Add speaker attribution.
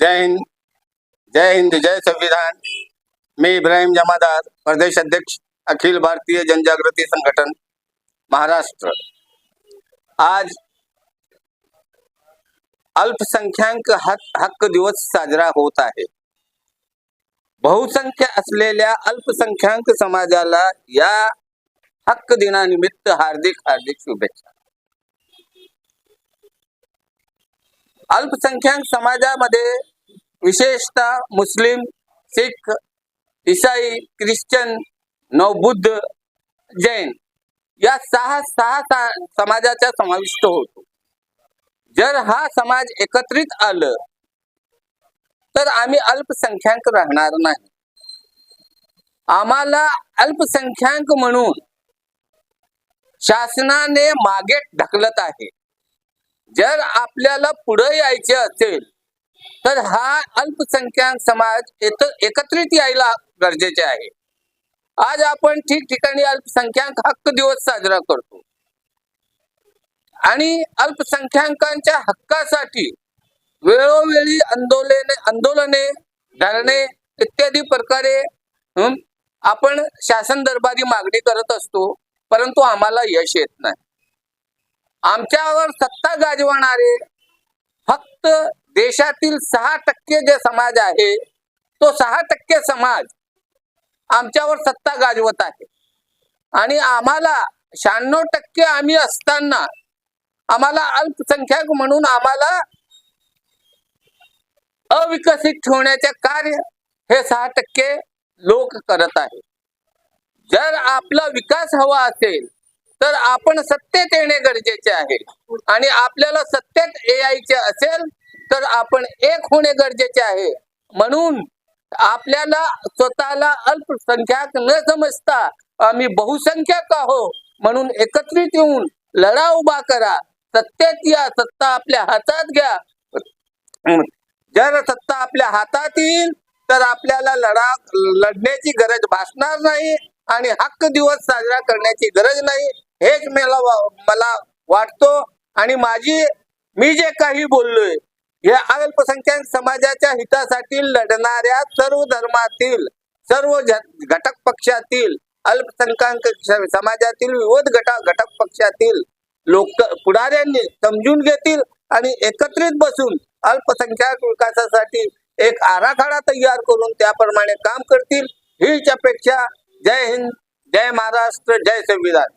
Speaker 1: जय हिंद। जय हिंद, जय संविधान। मी इब्राहिम जमादार, प्रदेश अध्यक्ष, अखिल भारतीय जनजागृति संघटन महाराष्ट्र। आज अल्पसंख्याक हक हक्क दिवस साजरा होत आहे। बहुसंख्य अल्पसंख्याक समाजाला या हक्क दिनानिमित्त हार्दिक हार्दिक शुभेच्छा। अल्पसंख्याक समाजामध्ये विशेषतः मुस्लिम सिख ईसाई ख्रिश्चन नवबुद्ध जैन या सहा सहा समाजाचा समाविष्ट होतो. जर हा समाज एकत्रित आलं तर आम्ही अल्पसंख्याक राहणार नाही. आम्हाला अल्पसंख्याक म्हणून शासनाने मागे ढकलत आहे. जर आपल्याला पुढे यायचे असेल तर हा अल्पसंख्याक समाज येत- एकत्रित यायला गरजेचे आहे. आज आपण ठिकठिकाणी अल्पसंख्याक हक्क दिवस साजरा करतो. आणि अल्पसंख्याकांच्या हक्कासाठी वेळोवेळी आंदोलने आंदोलने धरणे इत्यादी प्रकारे आपण शासन दरबारी मागणी करत असतो परंतु आम्हाला यश येत नाही. आमच्यावर सत्ता गाजवणारे फक्त देशातील सहा टक्के जे समाज आहे तो सहा टक्के समाज आमच्यावर सत्ता गाजवत आहे. आणि आम्हाला शहाण्णव टक्के आम्ही असताना आम्हाला अल्पसंख्याक म्हणून आम्हाला अविकसित ठेवण्याचे कार्य हे सहा टक्के लोक करत आहे जर आपला विकास हवा असेल तर आपण सत्तेत येणे गरजेचे आहे. आणि आपल्याला सत्तेत यायचे असेल तर आपण एक होणे गरजेचे आहे. म्हणून आपल्याला स्वतःला अल्पसंख्याक न समजता आम्ही बहुसंख्याक आहो म्हणून एकत्रित येऊन लढा उभा करा. सत्तेत या सत्ता आपल्या हातात घ्या. जर सत्ता आपल्या हातात येईल तर आपल्याला लढा लढण्याची गरज भासणार नाही आणि हक्क दिवस साजरा करण्याची गरज नाही. हेच मला वा- मला वाटतो आणि माझी मी जे काही बोललोय हे अल्पसंख्याक समाजाच्या हितासाठी लढणाऱ्या सर्व धर्मातील सर्व घटक पक्षातील अल्पसंख्याक समाजातील विविध घटक घटक पक्षातील लोक पुढाऱ्यांनी समजून घेतील आणि एकत्रित बसून अल्पसंख्याक विकासासाठी एक आराखडा तयार करून त्याप्रमाणे काम करतील. हीच अपेक्षा जय हिंद जय महाराष्ट्र जय संविधान.